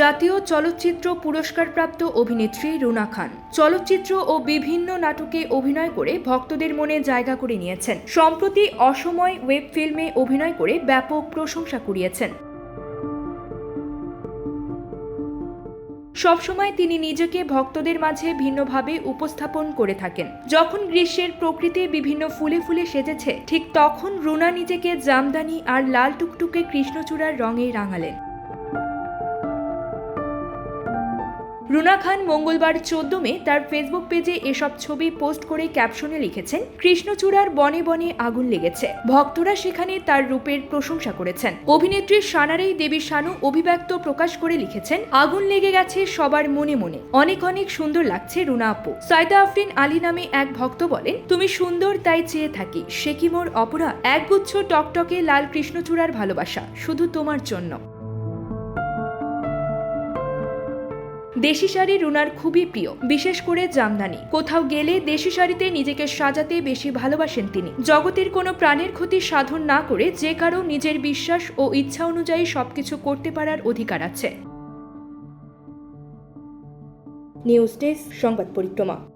জাতীয় চলচ্চিত্র পুরস্কারপ্রাপ্ত অভিনেত্রী রুনা খান। চলচ্চিত্র ও বিভিন্ন নাটকে অভিনয় করে ভক্তদের মনে জায়গা করে নিয়েছেন। সম্প্রতি অসময় ওয়েব ফিল্মে অভিনয় করে ব্যাপক প্রশংসা কুড়িয়েছেন। সবসময় তিনি নিজেকে ভক্তদের মাঝে ভিন্নভাবে উপস্থাপন করে থাকেন। যখন গ্রীষ্মের প্রকৃতি বিভিন্ন ফুলে ফুলে সেজেছে, ঠিক তখন রুনা নিজেকে জামদানি আর লাল টুকটুকে কৃষ্ণচূড়ার রঙে রাঙালেন। রুনা খান মঙ্গলবার চোদ্দ মে তার ফেসবুক পেজে এসব ছবি পোস্ট করে ক্যাপশনে লিখেছেন, কৃষ্ণচূড়ার বনে বনে আগুন লেগেছে। ভক্তরা সেখানে তার রূপের প্রশংসা করেছেন। অভিনেত্রী সানারেই দেবী শানু অভিব্যক্ত প্রকাশ করে লিখেছেন, আগুন লেগে গেছে সবার মনে মনে। অনেক অনেক সুন্দর লাগছে রুনা আপু। সাইদা আফরিন আলী নামে এক ভক্ত বলেন, তুমি সুন্দর, তাই চেয়ে থাকি। সে কি মোর অপরাধ? একগুচ্ছ টকটকে লাল কৃষ্ণচূড়ার ভালোবাসা, শুধু তোমার জন্য। দেশি শাড়ি রুনার খুবই প্রিয়, বিশেষ করে জামদানি। কোথাও গেলে দেশি শাড়িতে নিজেকে সাজাতে বেশি ভালোবাসেন তিনি। জগতের কোনো প্রাণের ক্ষতি সাধন না করে যে কারও নিজের বিশ্বাস ও ইচ্ছা অনুযায়ী সবকিছু করতে পারার অধিকার আছে। নিউজ ডেস্ক, সংবাদ পরিক্রমা।